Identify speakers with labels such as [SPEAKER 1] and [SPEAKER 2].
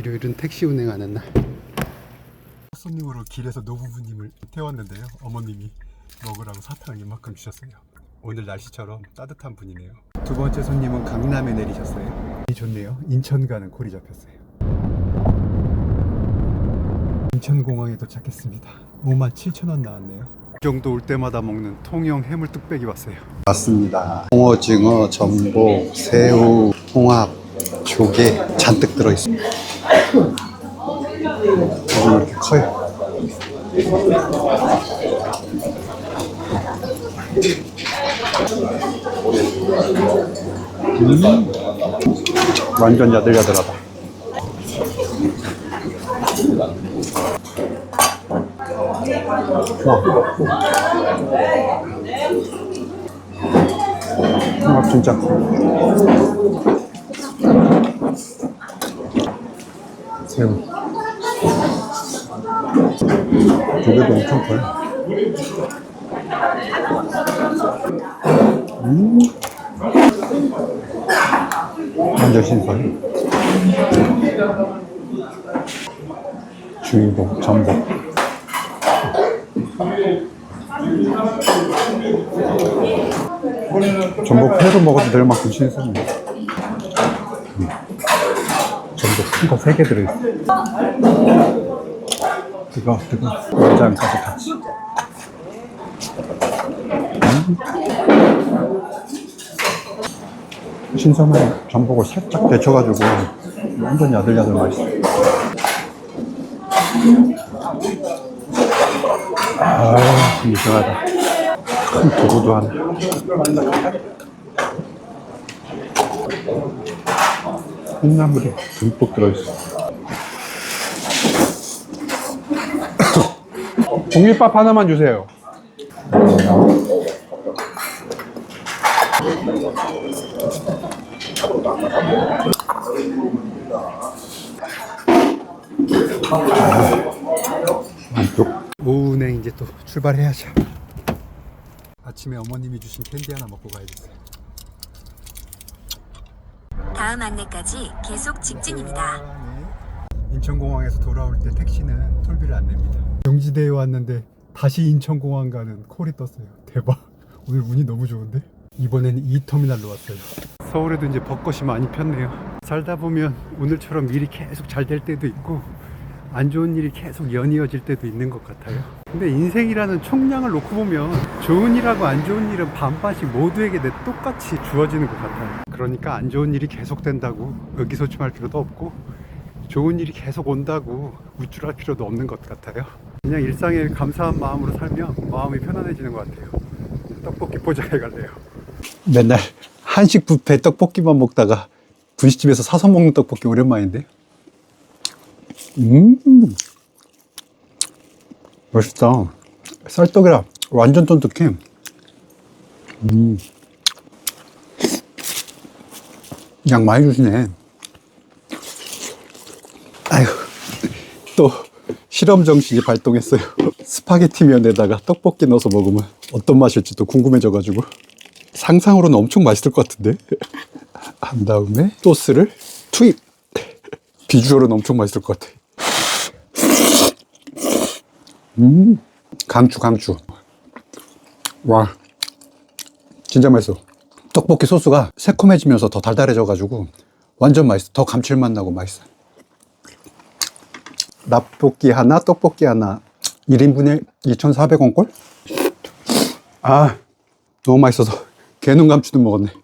[SPEAKER 1] 일요일은 택시 운행하는 날. 손님으로 길에서 노부부님을 태웠는데요. 어머님이 먹으라고 사탕을 이만큼 주셨어요. 오늘 날씨처럼 따뜻한 분이네요. 두 번째 손님은 강남에 내리셨어요. 이 좋네요. 인천 가는 콜이 잡혔어요. 인천공항에 도착했습니다. 5만 7천 원 나왔네요. 이 정도 올 때마다 먹는 통영 해물 뚝배기 왔어요. 맞습니다. 홍어징어, 전복, 새우, 홍합, 조개 잔뜩 들어있습니다. 어, 이렇게 커요. 음, 완전 야들야들하다. 와, 아, 진짜. 새우. 조개도 엄청 커요. 음. 완전 신선해. 주인공, 전복. 전복 회로 먹어도 될 만큼 신선해. 음. 전복 큰거세 개 들어있어. 뜨거, 뜨거. 연장까지 같이. 음. 신선한 전복을 살짝 데쳐가지고 완전 야들야들 맛있어. 아, 이상하다. 큰 도구도 하나. 콩나물이 듬뿍 들어있어.
[SPEAKER 2] 공깃밥 하나만 주세요.
[SPEAKER 1] 안쪽. 오후 운행 이제 또 출발해야죠. 아침에 어머님이 주신 캔디 하나 먹고 가야겠어요.
[SPEAKER 3] 다음 안내까지 계속 직진입니다.
[SPEAKER 1] 인천공항에서 돌아올 때 택시는 톨비를 안 냅니다. 경지대에 왔는데 다시 인천공항 가는 콜이 떴어요. 대박. 오늘 운이 너무 좋은데? 이번엔 이 터미널로 왔어요. 서울에도 이제 벚꽃이 많이 폈네요. 살다 보면 오늘처럼 일이 계속 잘 될 때도 있고 안 좋은 일이 계속 연이어질 때도 있는 것 같아요. 근데 인생이라는 총량을 놓고 보면 좋은 일하고 안 좋은 일은 반반씩 모두에게 내 똑같이 주어지는 것 같아요. 그러니까 안 좋은 일이 계속된다고 의기소침할 필요도 없고 좋은 일이 계속 온다고 우쭐할 필요도 없는 것 같아요. 그냥 일상에 감사한 마음으로 살면 마음이 편안해지는 것 같아요. 떡볶이 포장해 갈래요. 맨날 한식 뷔페 떡볶이만 먹다가 분식집에서 사서 먹는 떡볶이 오랜만인데. 음, 맛있다. 쌀떡이라 완전 쫀득해. 음, 양 많이 주시네. 아유, 또 실험 정신이 발동했어요. 스파게티 면에다가 떡볶이 넣어서 먹으면 어떤 맛일지 또 궁금해져가지고 상상으로는 엄청 맛있을 것 같은데 한 다음에 소스를 투입. 비주얼은 엄청 맛있을 것 같아. 음, 강추 강추. 와, 진짜 맛있어. 떡볶이 소스가 새콤해지면서 더 달달해져 가지고 완전 맛있어. 더 감칠맛 나고 맛있어. 라볶이 하나, 떡볶이 하나, 1인분에 2,400원 꼴? 아, 너무 맛있어서 개눈 감추듯 먹었네.